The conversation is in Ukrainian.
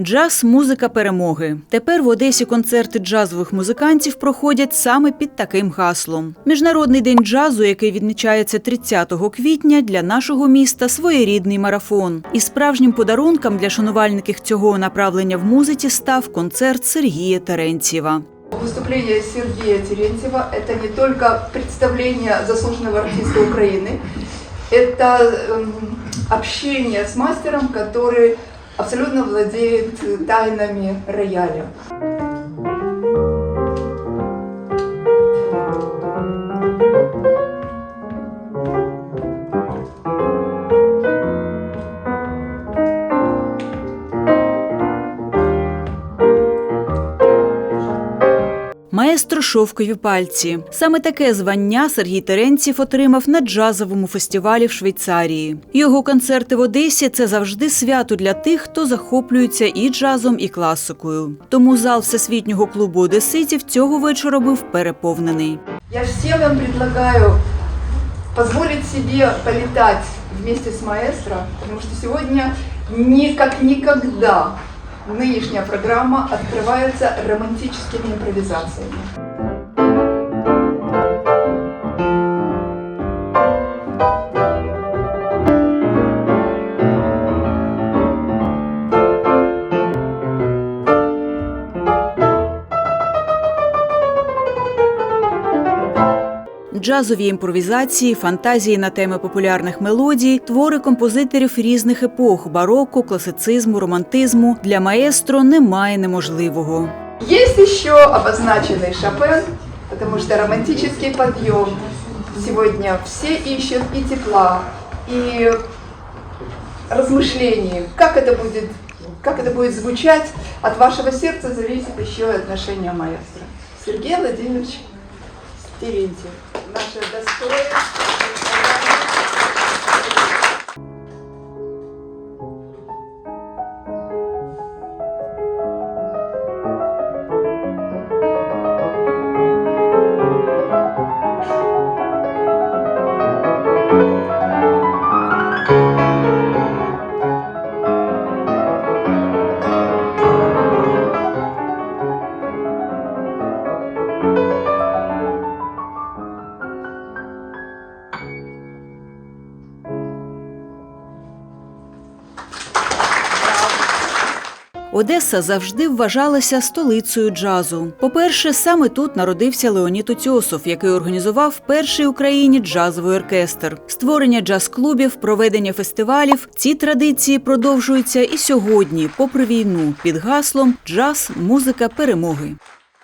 Джаз музика перемоги. Тепер в Одесі концерти джазових музикантів проходять саме під таким гаслом. Міжнародний день джазу, який відмічається 30 квітня, для нашого міста своєрідний марафон. І справжнім подарунком для шанувальників цього направлення в музиці став концерт Сергія Теренцієва. Выступление Сергея Терентьева – это не только представление заслуженного артиста Украины, это эм, общение с мастером, который абсолютно владеет тайнами рояля. Маестро шовкові пальці. Саме таке звання Сергій Теренців отримав на джазовому фестивалі в Швейцарії. Його концерти в Одесі це завжди свято для тих, хто захоплюється і джазом, і класикою. Тому зал всесвітнього клубу одеситів цього вечора був переповнений. Я всем вам предлагаю позволить себе полетать вместе с маэстро, потому что сегодня не как никогда нынешняя программа открывается романтическими импровизациями. Джазові імпровізації, фантазії на теми популярних мелодій, твори композиторів різних епох бароко, класицизму, романтизму для маестро немає неможливого. Есть еще обозначенный Шопен, потому что романтический подъем. Сегодня все ищут и тепла, и размышлений. Как это будет, как это будет звучать, от вашего сердца зависит еще и отношение маэстро. Сергей Владимирович Терентьев. Наше достойное. Одеса завжди вважалася столицею джазу. По-перше, саме тут народився Леонід Утьосов, який організував перший Україні джазовий оркестр. Створення джаз-клубів, проведення фестивалів. Ці традиції продовжуються і сьогодні, попри війну, під гаслом джаз, музика перемоги.